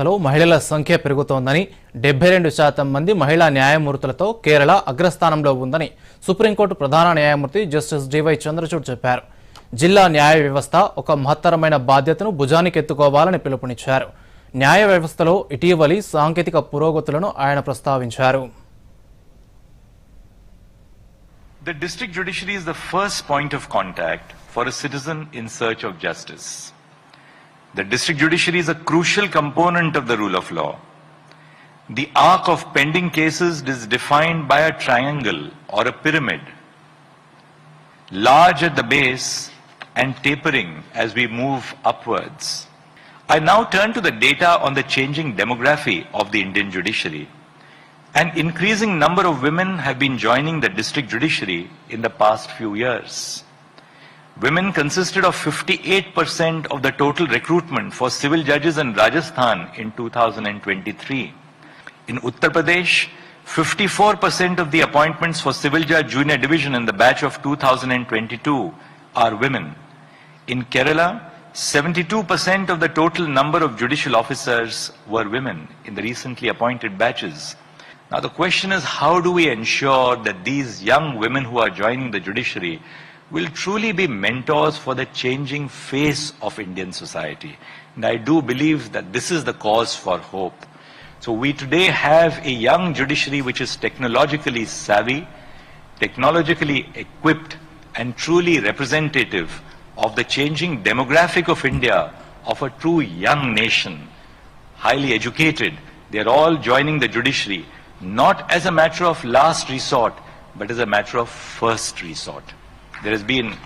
వ్యవస్థలో మహిళల సంఖ్య పెరుగుతోందని డెబ్బై రెండు శాతం మంది మహిళా న్యాయమూర్తులతో కేరళ అగ్రస్థానంలో ఉందని సుప్రీంకోర్టు ప్రధాన న్యాయమూర్తి జస్టిస్ డివై చంద్రచూడ్ చెప్పారు. జిల్లా న్యాయ వ్యవస్థ ఒక మహత్తరమైన బాధ్యతను భుజానికెత్తుకోవాలని పిలుపునిచ్చారు. న్యాయ వ్యవస్థలో ఇటీవలి సాంకేతిక పురోగతులను ఆయన ప్రస్తావించారు. The district judiciary is the first point of contact for a citizen in search of justice. The district judiciary is a crucial component of the rule of law. The arc of pending cases is defined by a triangle or a pyramid, large at the base and tapering as we move upwards. I now turn to the data on the changing demography of the Indian judiciary. An increasing number of women have been joining the district judiciary in the past few years. Women consisted of 58% of the total recruitment for civil judges in Rajasthan in 2023. In Uttar Pradesh, 54% of the appointments for civil judge junior division in the batch of 2022 are women. In Kerala, 72% of the total number of judicial officers were women in the recently appointed batches. Now, the question is how do we ensure that these young women who are joining the judiciary will truly be mentors for the changing face of Indian society? And I do believe that this is the cause for hope. So, we today have a young judiciary which is technologically savvy, technologically equipped, and truly representative of the changing demographic of India, of a true young nation highly educated. They are all joining the judiciary, not as a matter of last resort, but as a matter of first resort. There has been